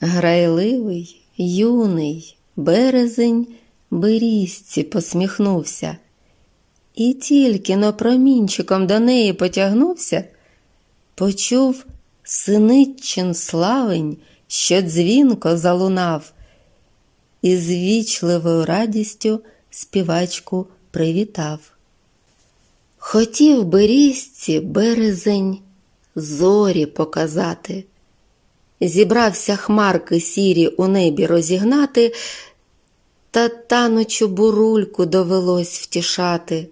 Грайливий, юний березень берізці посміхнувся. І тільки но промінчиком до неї потягнувся, почув синиччин славень, що дзвінко залунав, і з вічливою радістю співачку привітав. Хотів берізці березень зорі показати. Зібрався хмарки сірі у небі розігнати, та танучу бурульку довелось втішати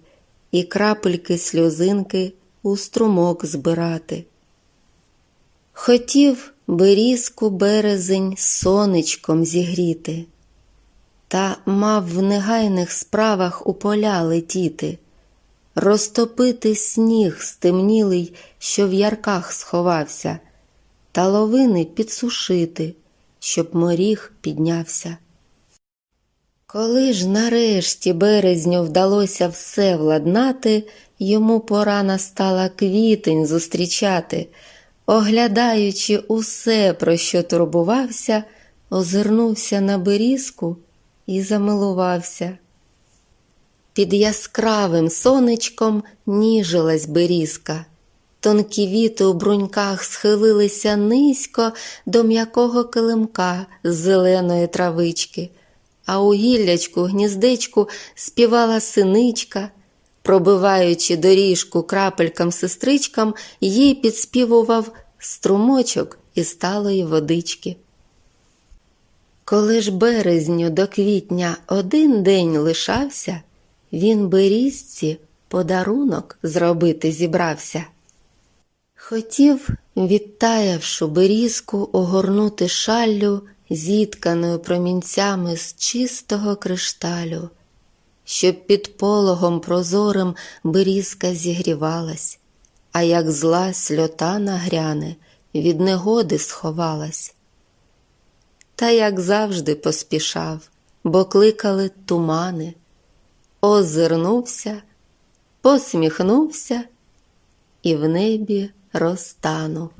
і крапельки сльозинки у струмок збирати. Хотів берізку березень сонечком зігріти, та мав в негайних справах у поля летіти, розтопити сніг стемнілий, що в ярках сховався, та ловини підсушити, щоб моріг піднявся. Коли ж нарешті березню вдалося все владнати, йому пора настала квітень зустрічати, оглядаючи усе, про що турбувався, озирнувся на берізку і замилувався. Під яскравим сонечком ніжилась берізка. Тонкі віти у бруньках схилилися низько до м'якого килимка з зеленої травички, а у гіллячку гніздечку співала синичка, пробиваючи доріжку крапелькам сестричкам, їй підспівував струмочок із сталої водички. Коли ж березню до квітня один день лишався, він берізці подарунок зробити зібрався. Хотів, відтаявшу берізку, огорнути шаллю, зітканою промінцями з чистого кришталю, щоб під пологом прозорим берізка зігрівалась, а як зла сльота нагряне, від негоди сховалась. Та, як завжди, поспішав, бо кликали тумани, озирнувся, посміхнувся і в небі розтанув.